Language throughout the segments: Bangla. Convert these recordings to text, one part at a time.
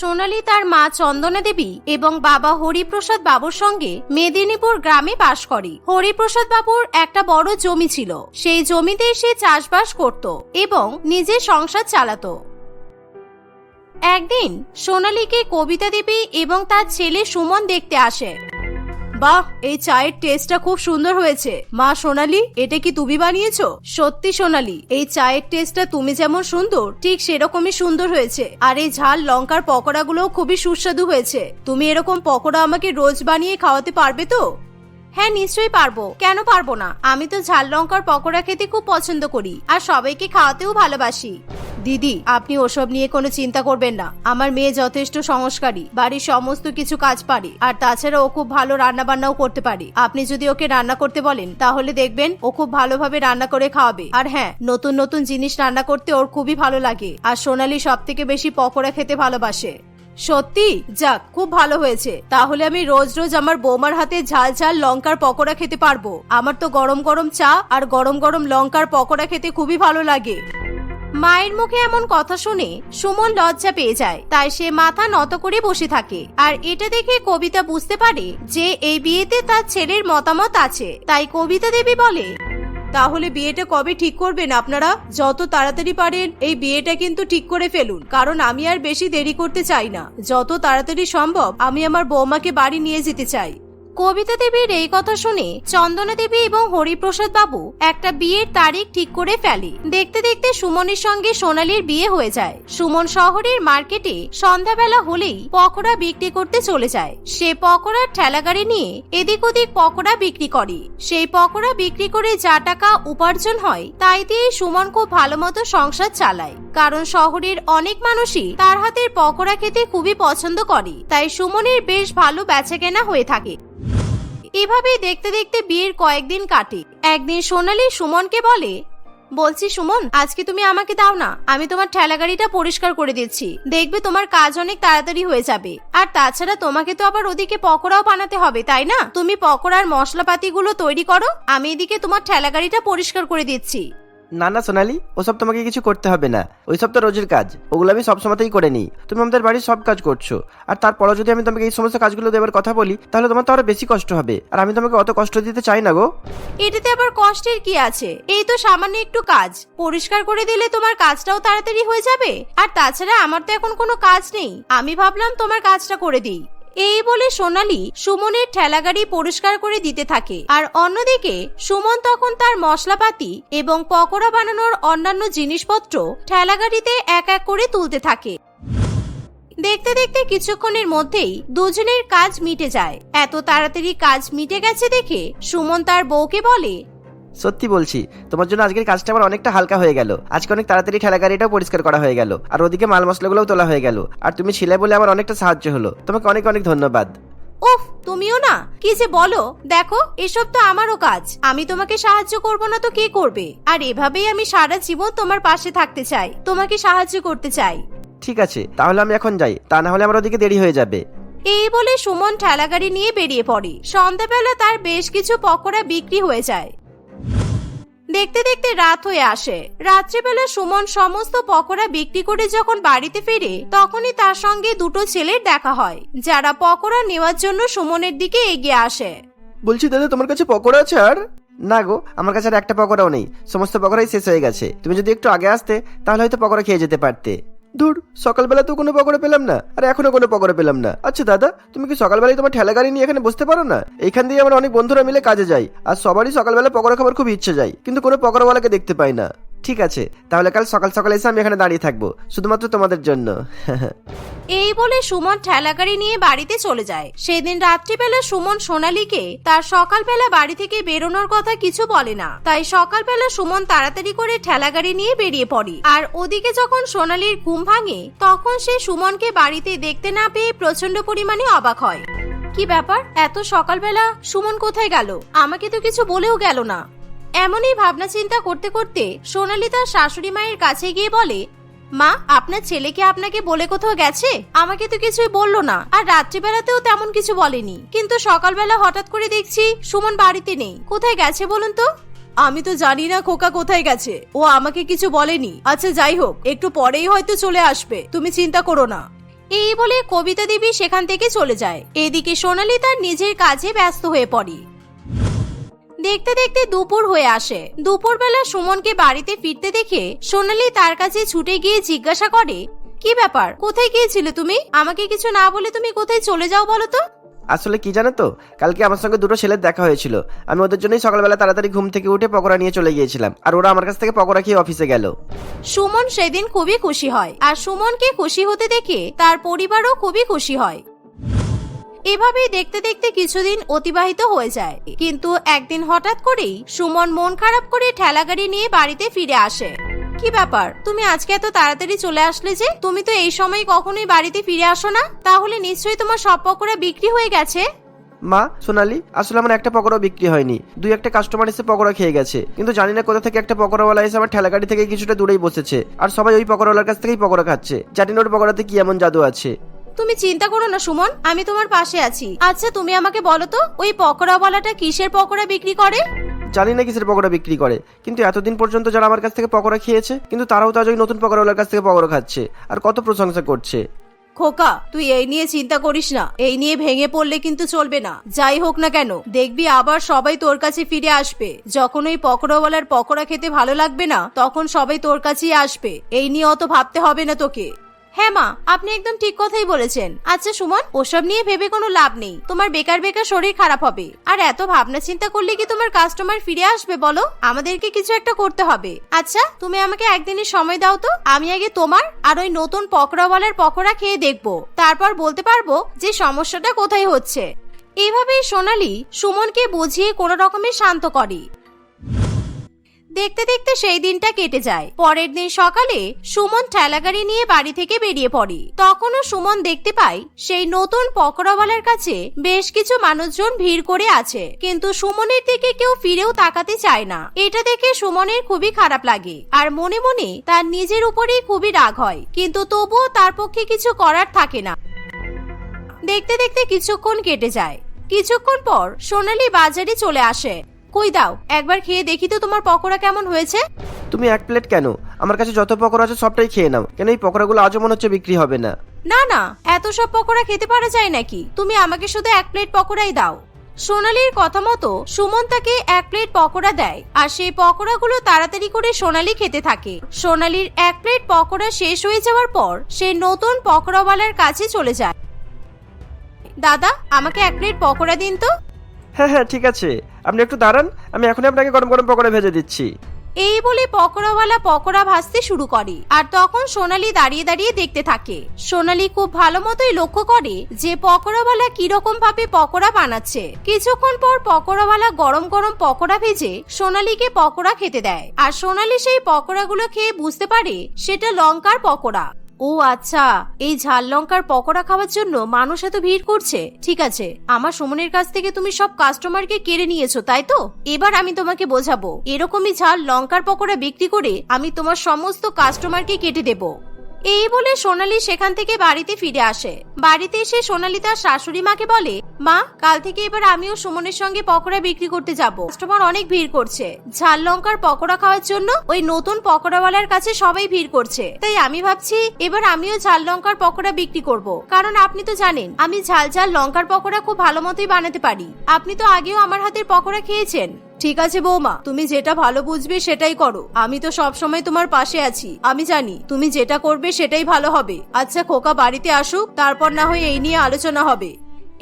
সোনালি তার মা চন্দনা দেবী এবং বাবা হরিপ্রসাদ বাবুর সঙ্গে মেদিনীপুর গ্রামে বাস করে। হরিপ্রসাদ বাবুর একটা বড় জমি ছিল। সেই জমিতে সে চাষবাস করত এবং নিজে সংসার চালাতো। একদিন সোনালীকে কবিতা দেবী এবং তার ছেলে সুমন দেখতে আসে। বাহ, এই চায়ের টেস্টটা খুব সুন্দর হয়েছে। মা সোনালি, এটা কি তুমি বানিয়েছো? সত্যি সোনালি, এই চায়ের টেস্টটা তুমি যেমন সুন্দর, ঠিক সেরকমই সুন্দর হয়েছে। আর এই ঝাল লঙ্কার পকোড়াগুলোও খুবই সুস্বাদু হয়েছে। তুমি এরকম পকোড়া আমাকে রোজ বানিয়ে খাওয়াতে পারবে তো? হ্যাঁ নিশ্চয়ই পারব। কেন পারব না? আমি তো ঝাল লঙ্কার পকোড়া খেতে খুব পছন্দ করি, আর সবাইকে খাওয়াতেও ভালোবাসি। দিদি, আপনি ওসব নিয়ে কোনো চিন্তা করবেন না। আমার মেয়ে যথেষ্ট সংস্কারী, বাড়ির সমস্ত কিছু কাজ পারে, আর তাছাড়া ও খুব ভালো রান্না বান্নাও করতে পারে। আপনি যদি ওকে রান্না করতে বলেন, তাহলে দেখবেন ও খুব ভালোভাবে রান্না করে খাওয়াবে। আর হ্যাঁ নতুন নতুন জিনিস রান্না করতে ওর খুবই ভালো লাগে, আর সোনালি সব থেকে বেশি পকোড়া খেতে ভালোবাসে। সত্যি? যাক, খুব ভালো হয়েছে। তাহলে আমি রোজ রোজ আমার বৌমার হাতে ঝাল ঝাল লঙ্কার পকোড়া খেতে পারব। আমার তো গরম গরম চা আর গরম গরম লঙ্কার পকোড়া খেতে খুবই ভালো লাগে। মায়ের মুখে এমন কথা শুনে সুমন লজ্জা পেয়ে যায়। তাই সে মাথা নত করে বসে থাকে। আর এটা দেখে কবিতা বুঝতে পারে যে এই বিয়েতে তার ছেলের মতামত আছে। তাই কবিতা দেবী বলে তাহলে বিয়েটা কবে ঠিক করবেন আপনারা? যত তাড়াতাড়ি পারেন, এই বিয়েটা কিন্তু ঠিক করে ফেলুন। কারণ আমি আর বেশি দেরি করতে চাই না। যত তাড়াতাড়ি সম্ভব, আমি আমার বৌমাকে বাড়ি নিয়ে যেতে চাই। কবিতা দেবীর এই কথা শুনে চন্দনা দেবী এবং হরিপ্রসাদ বাবু একটা বিয়ের তারিখ ঠিক করে ফেলে। দেখতে দেখতে সুমনের সঙ্গে সোনালীর বিয়ে হয়ে যায়। সুমন শহরের মার্কেটে সন্ধ্যাবেলা হলেই পকোড়া বিক্রি করতে চলে যায়। সে পকোড়ার ঠেলাগাড়ি নিয়ে এদিক ওদিক পকোড়া বিক্রি করে। সেই পকোড়া বিক্রি করে যা টাকা উপার্জন হয়, তাই দিয়ে সুমন খুব ভালো মতো সংসার চালায়। কারণ শহরের অনেক মানুষই তার হাতের পকোড়া খেতে খুবই পছন্দ করে। তাই সুমনের বেশ ভালো বেচাকেনা হয়ে থাকে। এভাবেই দেখতে দেখতে বিয়ের কয়েকদিন কাটে। একদিন সোনালি সুমনকে বলে, বলছি সুমন, আজকে তুমি আমাকে দাও না, আমি তোমার ঠেলা গাড়িটা পরিষ্কার করে দিচ্ছি। দেখবে তোমার কাজ অনেক তাড়াতাড়ি হয়ে যাবে। আর তাছাড়া তোমাকে তো আবার ওদিকে পকোড়াও বানাতে হবে, তাই না? তুমি পকোড়ার মশলাপাতিগুলো তৈরি করো, আমি এদিকে তোমার ঠেলা গাড়িটা পরিষ্কার করে দিচ্ছি। না না, সোনালি, ওসব তোমাকে কিছু করতে হবে না। ওইসব তো রোজের কাজ। ওগুলো আমি সব সময়তেই করে নিই। তুমি আমাদের বাড়ির সব কাজ করছ। আর তারপরও যদি আমি তোমাকে এই সমস্ত কাজগুলো দেওয়ার কথা বলি, তাহলে তোমার তো আরও বেশি কষ্ট হবে। আর আমি তোমাকে অত কষ্ট দিতে চাই না গো। এটাতে আবার কষ্টের কি আছে? এই তো সামান্য একটু কাজ। পরিষ্কার করে দিলে তোমার কাজটাও তাড়াতাড়ি হয়ে যাবে? আর তাছাড়া আমার তো এখন কোনো কাজ নেই। আমি ভাবলাম তোমার কাজটা করে দিই। এই বলে সোনালি সুমনের ঠেলাগাড়ি পরিষ্কার করে দিতে থাকে। আর অন্যদিকে, সুমন তখন তার মশলাপাতি এবং পকোড়া বানানোর অন্যান্য জিনিসপত্র ঠেলাগাড়িতে এক এক করে তুলতে থাকে। দেখতে দেখতে কিছুক্ষণের মধ্যেই দুজনের কাজ মিটে যায়। এত তাড়াতাড়ি কাজ মিটে গেছে দেখে সুমন তার বউকে বলে সত্যি বলছি তোমার জন্য আজকের কাজটা আমার অনেকটা হালকা হয়ে গেল। আজকে অনেক তাড়াতাড়ি ঠেলা গাড়িটাও পরিষ্কার করা হয়ে গেল। আর ওদিকে মাল মশলাগুলোও তোলা হয়ে গেল। আর তুমি ছিলে বলে আমার অনেকটা সাহায্য হলো। তোমাকে অনেক অনেক ধন্যবাদ। উফ তুমিও না? কি যে বলো? দেখো এসব তো আমারও কাজ। আমি তোমাকে সাহায্য করব না তো কে করবে? আর এভাবেই আমি সারা জীবন তোমার পাশে থাকতে চাই। তোমাকে সাহায্য করতে চাই। ঠিক আছে তাহলে আমি এখন যাই। তা না হলে আমার ওদিকে দেরি হয়ে যাবে। এই বলে সুমন ঠেলাগাড়ি নিয়ে বেরিয়ে পড়ে। সন্ধ্যাবেলা তার বেশ কিছু পকোড়া বিক্রি হয়ে যায়। দেখতে দেখতে রাত হয়ে আসে। রাত্রিবেলা সুমন সমস্ত পকোড়া বিক্রি করে যখন বাড়িতে ফিরে, তখনই তার সঙ্গে দুটো ছেলের দেখা হয়, যারা পকোড়া নেওয়ার জন্য সুমনের দিকে এগিয়ে আসে। বলছি দাদা, তোমার কাছে পকোড়া আছে আর? না গো, আমার কাছে আর একটা পকোড়াও নেই। সমস্ত পকোড়াই শেষ হয়ে গেছে। তুমি যদি একটু আগে আসতে, তাহলে হয়তো পকোড়া খেয়ে যেতে পারতে। দূর সকালবেলা তো কোনো পকোড়া পেলাম না, আর এখনও কোনো পকোড়া পেলাম না। আচ্ছা দাদা, তুমি কি সকালবেলায় তোমার ঠেলা গাড়ি নিয়ে এখানে বসতে পারো না? এখান দিয়ে আমার অনেক বন্ধুরা মিলে কাজে যাই আর সবারই সকালবেলা পকোড়া খাবার খুব ইচ্ছে যায়, কিন্তু কোনো পকোড়াওয়ালাকে দেখতে পাই না। ঠিক আছে, তাহলে কাল সকাল সকাল এসে আমি এখানে দাঁড়িয়ে থাকব, শুধুমাত্র তোমাদের জন্য। এই বলে সুমন ঠেলাগাড়ি নিয়ে বাড়িতে চলে যায়। সেদিন রাত্রিবেলা সুমন সোনালীকে তার সকালবেলা বাড়ি থেকে বেরোনোর কথা কিছু বলে না। তাই সকালবেলা সুমন তাড়াতাড়ি করে ঠেলাগাড়ি নিয়ে বেরিয়ে পড়ে। আর ওদিকে যখন সোনালীর ঘুম ভাঙে, তখন সে সুমনকে বাড়িতে দেখতে না পেয়ে প্রচণ্ড পরিমাণে অবাক হয়। কি ব্যাপার? এত সকালবেলা সুমন কোথায় গেল? আমাকে তো কিছু বলেও গেল না। এমনই ভাবনা চিন্তা করতে করতে সোনালী তার শাশুড়ি মায়ের কাছে গিয়ে বলে, মা, আপনার ছেলে কি আপনাকে বলে কোথাও গেছে? আমাকে তো কিছুই বলল না। আর রাত্রিবেলাতেও তেমন কিছু বলেনি। কিন্তু সকালবেলা হঠাৎ করে দেখছি সুমন বাড়িতে নেই। কোথায় গেছে বলুন তো? আমি তো জানি না খোকা কোথায় গেছে। ও আমাকে কিছু বলেনি। আচ্ছা যাই হোক, একটু পরেই হয়তো চলে আসবে। তুমি চিন্তা করো না। এই বলে কবিতা দেবী সেখান থেকে চলে যায়। এদিকে সোনালি তার নিজের কাজে ব্যস্ত হয়ে পড়ে। দেখতে দেখতে দুপুর হয়ে আসে। দুপুরবেলা সুমনকে বাড়িতে ফিরতে দেখে সোনালি তার কাছে ছুটে গিয়ে জিজ্ঞাসা করে কি ব্যাপার? কোথায় গিয়েছিলে তুমি? আমাকে কিছু না বলে তুমি কোথায় চলে যাও বলো তো? আসলে কি জানো তো? কালকে আমার সঙ্গে দুটো ছেলের দেখা হয়েছিল। আমি ওদের জন্যই সকালবেলা তাড়াতাড়ি ঘুম থেকে উঠে পকোড়া নিয়ে চলে গিয়েছিলাম। আর ওরা আমার কাছ থেকে পকোড়া খেয়ে অফিসে গেল। সুমন সেদিন খুবই খুশি হয়। আর সুমনকে খুশি হতে দেখে তার পরিবারও খুবই খুশি হয়। এভাবেই দেখতে দেখতে কিছুদিন অতিবাহিত হয়ে যায়। কিন্তু একদিন হঠাৎ করেই সুমন মন খারাপ করে ঠেলা গাড়ি নিয়ে বাড়িতে ফিরে আসে। কি ব্যাপার? তুমি আজকে এত তাড়াতাড়ি চলে আসলে যে? তুমি তো এই সময় কখনোই বাড়িতে ফিরে আসো না? তাহলে নিশ্চয়ই তোমার সব পকোড়া বিক্রি হয়ে গেছে। মা, সোনালি, আসলে আমার একটা পকোড়াও বিক্রি হয়নি। দুই একটা কাস্টমার এসে পকোড়া খেয়ে গেছে। কিন্তু জানি না কোথা থেকে একটা পকোড়াওয়ালা এসে আমার ঠেলাগাড়ি থেকে কিছুটা দূরেই বসেছে। আর সবাই ওই পকোড়াওয়ালার কাছ থেকেই পকোড়া খাচ্ছে। জানি না ওর পকোড়াতে কি এমন জাদু আছে। তুমি চিন্তা করো না সুমন। আমি তোমার পাশে আছি। আচ্ছা তুমি আমাকে বলো তো ওই পকোড়াওয়ালাটা কিসের পকোড়া বিক্রি করে? জানি না কিসের পকোড়া বিক্রি করে কিন্তু এতদিন পর্যন্ত যারা আমার কাছ থেকে পকোড়া খেয়েছে কিন্তু তারাও তো আজ ওই নতুন পকোড়াওয়ালার কাছ থেকে পকোড়া খাচ্ছে আর কত প্রশংসা করছে। খোকা তুই এই নিয়ে চিন্তা করিস না এই নিয়ে ভেঙে পড়লে কিন্তু চলবে না যাই হোক না কেন দেখবি আবার সবাই তোর কাছে ফিরে আসবে যখন ওই পকোড়াওয়ালার পকোড়া খেতে ভালো লাগবে না তখন সবাই তোর কাছেই আসবে এই নিয়ে অত ভাবতে হবে না তোকে। হ্যাঁ মা, আপনি একদম ঠিক কথাই বলেছেন। আচ্ছা সুমন, ওসব নিয়ে ভেবে কোনো লাভ নেই। তোমার বেকার বেকার শরীর খারাপ হবে। আর এত ভাবনা চিন্তা করলে কি তোমার কাস্টমার ফিরে আসবে বলো? আমাদেরকে কিছু একটা করতে হবে। আচ্ছা তুমি আমাকে একদিনের সময় দাও তো। আমি আগে তোমার আর ওই নতুন পকোড়াওয়ালার পকোড়া খেয়ে দেখব। তারপর বলতে পারব যে সমস্যাটা কোথায় হচ্ছে। এভাবেই সোনালি সুমনকে বুঝিয়ে কোনো রকমে শান্ত করে। দেখতে দেখতে সেই দিনটা কেটে যায়। পরের দিন সকালে সুমন ঠেলাগাড়ি নিয়ে বাড়ি থেকে বেরিয়ে পড়ে। তখনও সুমন দেখতে পায় সেই নতুন পকোড়াওয়ালার কাছে বেশ কিছু মানুষজন ভিড় করে আছে। কিন্তু সুমনের দিকে কেউ ফিরেও তাকাতে চায় না। এটা দেখে সুমনের খুবই খারাপ লাগে। আর মনে মনে তার নিজের উপরেই খুবই রাগ হয়। কিন্তু তবুও তার পক্ষে কিছু করার থাকে না। দেখতে দেখতে কিছুক্ষণ কেটে যায়। কিছুক্ষণ পর সোনালি বাজারে চলে আসে। কই দাও? একবার খেয়ে দেখি তো তোমার পকোড়া কেমন হয়েছে। তুমি এক প্লেট কেন? আমার কাছে যত পকোড়া আছে সবটাই খেয়ে নাও। কেন এই পকোড়াগুলো আজও মনে হচ্ছে বিক্রি হবে না? না না এত সব পকোড়া খেতে পারা যায় নাকি? তুমি আমাকে শুধু এক প্লেট পকোড়াই দাও। সোনালির কথা মতো সুমন তাকে এক প্লেট পকোড়া দেয় আর সেই পকোড়াগুলো তাড়াতাড়ি করে সোনালি খেতে থাকে। সোনালির এক প্লেট পকোড়া শেষ হয়ে যাওয়ার পর সে নতুন পকোড়াওয়ালার কাছে চলে যায়। দাদা আমাকে এক প্লেট পকোড়া দিন তো। হ্যাঁ হ্যাঁ ঠিক আছে। আপনি একটু দাঁড়ান, আমি এখনই আপনাকে গরম গরম পকোড়া ভেজে দিচ্ছি। এই বলে পকোড়াওয়ালা পকোড়া ভাজতে শুরু করে আর তখন সোনালি দাঁড়িয়ে দাঁড়িয়ে দেখতে থাকে। সোনালি খুব ভালো মতোই লক্ষ্য করে যে পকোড়াওয়ালা কীরকম ভাবে পকোড়া বানাচ্ছে। কিছুক্ষণ পর পকোড়াওয়ালা গরম গরম পকোড়া ভেজে সোনালিকে পকোড়া খেতে দেয়। আর সোনালি সেই পকোড়াগুলো খেয়ে বুঝতে পারে সেটা লঙ্কার পকোড়া। ও আচ্ছা এই ঝাল লঙ্কার পকোড়া খাওয়ার জন্য মানুষ এত ভিড় করছে। ঠিক আছে, আমার সুমনের কাছ থেকে তুমি সব কাস্টমারকে কেড়ে নিয়েছো, তাই তো? এবার আমি তোমাকে বোঝাবো, এরকমই ঝাল লঙ্কার পকোড়া বিক্রি করে আমি তোমার সমস্ত কাস্টমারকে কেটে দেবো। এই বলে সোনালি সেখান থেকে বাড়িতে ফিরে আসে। বাড়িতে এসে সোনালি তার শাশুড়ি মাকে বলে মা, কাল থেকে এবার আমিও সুমনের সঙ্গে পকোড়া বিক্রি করতে যাব। কাস্টমার অনেক ভিড় করছে। ঝাল লঙ্কার পকোড়া খাওয়ার জন্য ওই নতুন পকোড়াওয়ালার কাছে সবাই ভিড় করছে। তাই আমি ভাবছি, এবার আমিও ঝাল লঙ্কার পকোড়া বিক্রি করব। কারণ আপনি তো জানেন, আমি ঝাল ঝাল লঙ্কার পকোড়া খুব ভালো মতোই বানাতে পারি। আপনি তো আগেও আমার হাতের পকোড়া খেয়েছেন। ঠিক আছে বৌমা, তুমি যেটা ভালো বুঝবে সেটাই করো। আমি তো সব সময় তোমার পাশে আছি। আমি জানি, তুমি যেটা করবে সেটাই ভালো হবে। আচ্ছা খোকা বাড়িতে আসুক, তারপর না হয় এই নিয়ে আলোচনা হবে।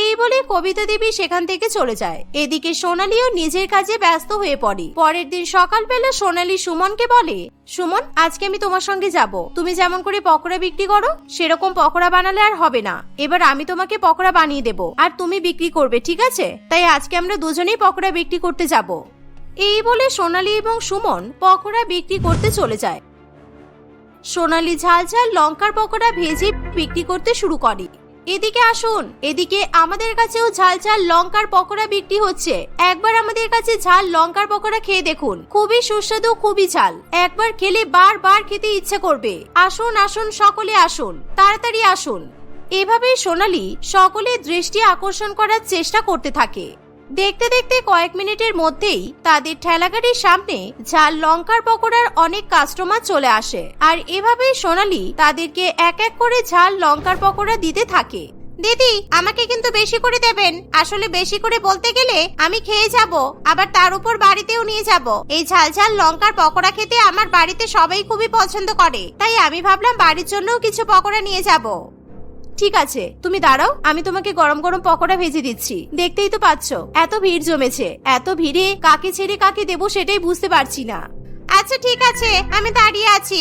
এই বলে কবিতা দেবী সেখান থেকে চলে যায়। এদিকে সোনালিও নিজের কাজে ব্যস্ত হয়ে পড়ে। পরের দিন সকালবেলা সোনালি সুমনকে বলে, সুমন, আজকে আমি তোমার সঙ্গে যাব। তুমি যেমন করে পকোড়া বিক্রি করো, সেরকম পকোড়া বানালে আর হবে না। এবার আমি তোমাকে পকোড়া বানিয়ে দেব, আর তুমি বিক্রি করবে, ঠিক আছে? তাই আজকে আমরা দুজনেই পকোড়া বিক্রি করতে যাব। এই বলে সোনালি এবং সুমন পকোড়া বিক্রি করতে চলে যায়। সোনালি ঝাল ঝাল লঙ্কার পকোড়া ভেজে বিক্রি করতে শুরু করে। এদিকে আসুন, এদিকে আমাদের কাছেও ঝাল ঝাল লঙ্কার পকোড়া বিক্রি হচ্ছে। একবার আমাদের কাছে ঝাল লঙ্কার পকোড়া খেয়ে দেখুন। খুবই সুস্বাদু, খুবই ঝাল। একবার খেলে বারবার খেতে ইচ্ছে করবে। আসুন আসুন, সকলে আসুন। তাড়াতাড়ি আসুন। এভাবেই সোনালি সকলের দৃষ্টি আকর্ষণ করার চেষ্টা করতে থাকে। দেখতে দেখতে কয়েক মিনিটের মধ্যেই তাদের ঠেলাগাড়ির সামনে ঝাল লঙ্কার পকোড়ার অনেক কাস্টমার চলে আসে। আর এভাবেই সোনালি তাদেরকে এক এক করে ঝাল লঙ্কার পকোড়া দিতে থাকে। দিদি, আমাকে কিন্তু বেশি করে দেবেন। আসলে বেশি করে বলতে গেলে আমি খেয়ে যাব, আবার তার উপর বাড়িতেও নিয়ে যাব। এই ঝাল ঝাল লঙ্কার পকোড়া খেতে আমার বাড়িতে সবাই খুবই পছন্দ করে। তাই আমি ভাবলাম বাড়ির জন্যও কিছু পকোড়া নিয়ে যাব। ঠিক আছে, তুমি দাঁড়াও, আমি তোমাকে গরম গরম পকোড়া ভেজে দিচ্ছি। দেখতেই তো পাচ্ছ, এত ভিড় জমেছে, এত ভিড়ে কাকে ছেড়ে কাকে দেবো সেটাই বুঝতে পারছি না। আচ্ছা ঠিক আছে, আমি দাঁড়িয়ে আছি।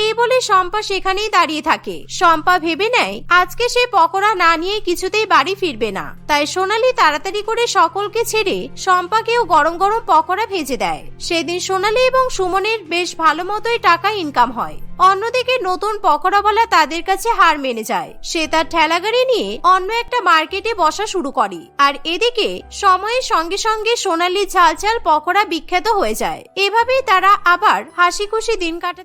এই বলে শম্পা সেখানেই দাঁড়িয়ে থাকে। শম্পা ভেবে নেয়, আজকে সে পকোড়া না নিয়ে কিছুতেই বাড়ি ফিরবে না। তাই সোনালি তাড়াতাড়ি করে সকলকে ছেড়ে শম্পাকেও গরম গরম পকোড়া ভেজে দেয়। সেদিন সোনালি এবং সুমনের বেশ ভালো মতোই টাকা ইনকাম হয়। অন্যদিকে নতুন পকোড়াওয়ালা তাদের কাছে হার মেনে যায়। সে তার ঠেলাগাড়ি নিয়ে অন্য একটা মার্কেটে বসা শুরু করে। আর এদিকে সময়ের সঙ্গে সঙ্গে সোনালি ঝাল ঝাল পকোড়া বিখ্যাত হয়ে যায়। এভাবেই তারা আবার হাসি খুশি দিন কাটাতে